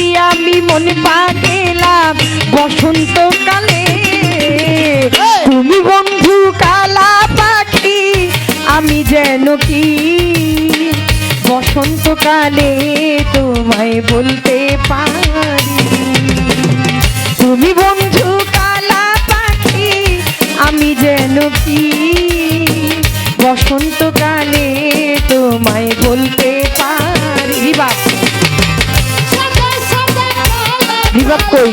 মন পাগেলাম বসন্তকালে। তুমি বন্ধু কালা পাখি আমি যেন কি? বসন্তকালে তোমায় বলতে পারি। তুমি বন্ধু কালা পাখি আমি যেন কি? রিবাব কই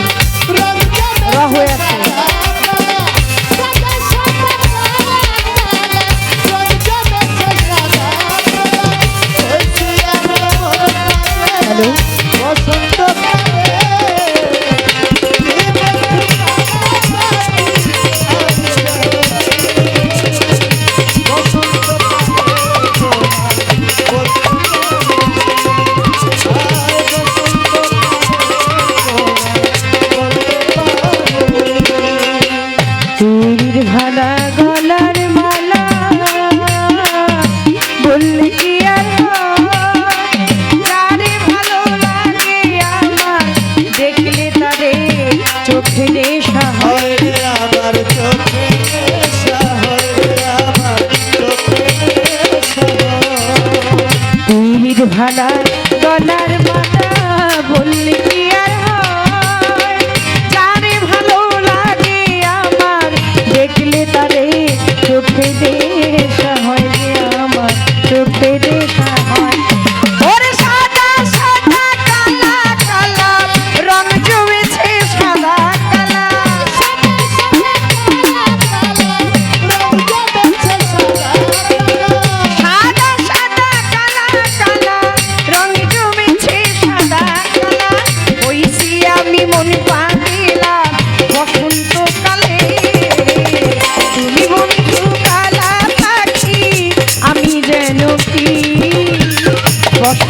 হয়ে চোখে নেশা হয় আমার চোখে নেশা হয় রে আমার চোখে নেশা হয়। ভালা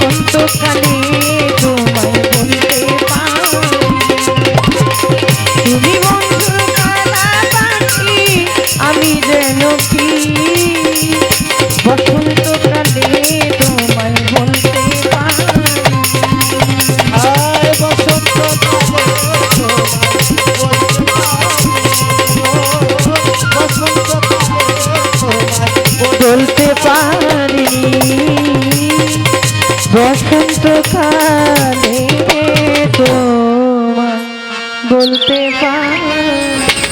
বসন্তকালে তোমায় বলতে পার।